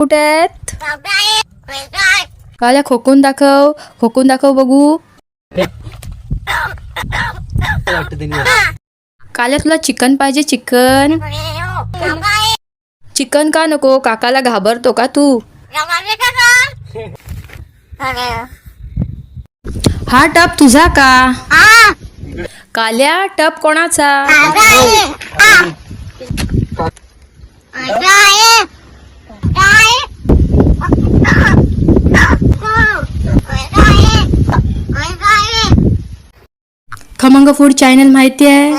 कुठे आहेत काल्या खोकून दाखव. खोकून दाखव बघू. काल्या तुला चिकन पाहिजे चिकन. चिकन का नको? काकाला घाबरतो का तू? हा टप तुझा का? काल्या टप कोणाचा? खमंग फूड चॅनल माहिती आहे?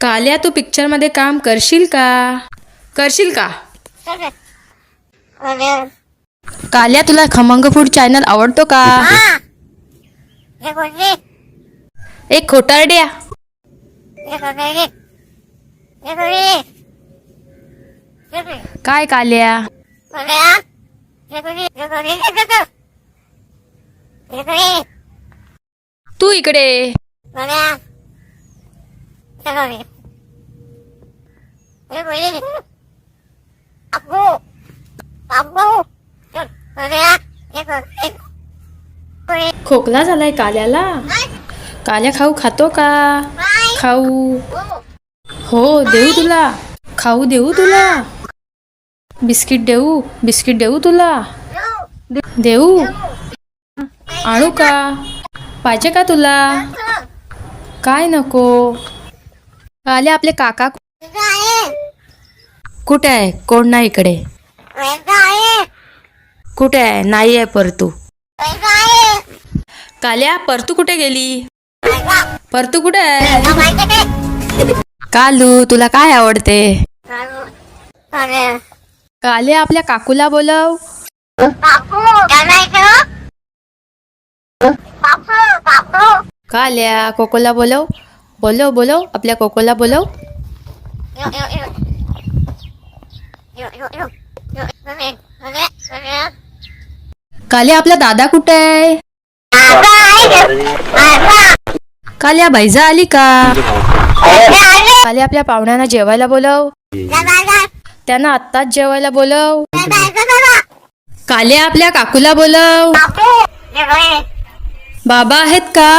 काल्या तू पिक्चरमध्ये काम करशील का? करशील का? काल्या तुला खमंग फूड चॅनल आवडतो का? एक खोटारड्या. काय काल्या तू इकडे खोकला झालाय काल्याला काल्या खाऊ खातो का खाऊ हो देऊ तुला खाऊ देऊ तुला बिस्किट देऊ बिस्किट देऊ तुला? देऊ? आणू का? पाहिजे का तुला? काय नको? आले आपले काका. कुठे आहे? कोण नाही इकडे. कुठे आहे? नाही आहे परतू. काल्या परतू कुठे गेली? परतू कुठे आहे? कालू तुला काय आवडते? काल्या आपल्या काकूला बोलव. काल्या कोकोला बोलव. बोलव बोलव आपल्या कोकोला बोलव. काल्या आपला दादा कुठे आहे? काल्या बैजा आली का? काल्या आपल्या पाहुण्यांना जेवायला बोलव. त्यांना आत्ताच जेवायला बोलव. काल्या आपल्या काकूला बोलव. बाबा आहेत का?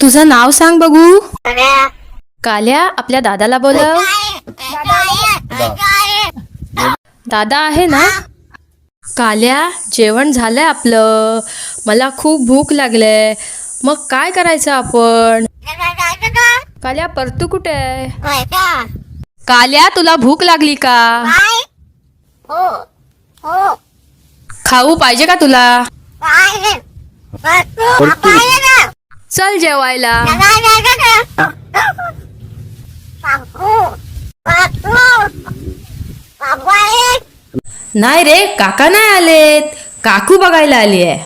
तुझं नाव सांग बघू. काल्या आपल्या दादाला बोलव. दादा आहे ना? काल्या जेवण झालंय आपलं. मला खूप भूक लागले मग काय करायचं आपण? काल्या परतू कुठे? आहे काल्या तुला भूक लागली का? खाऊ पाहिजे का तुला? चल जेवायला. नाही रे काका नाही आलेत. काकू बघायला आली आहे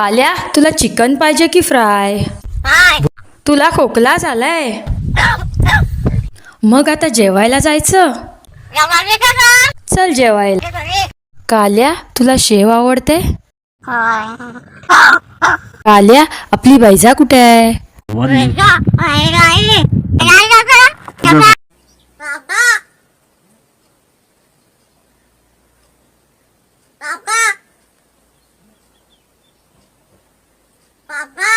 काल्या तुला चिकन पाहिजे की फ्राय? तुला खोकला झालाय? मग आता जेवायला जायचं? चल जेवायला. काल्या तुला शेव आवडते? काल्या आपली बैजा कुठे आहे? Papa. papá.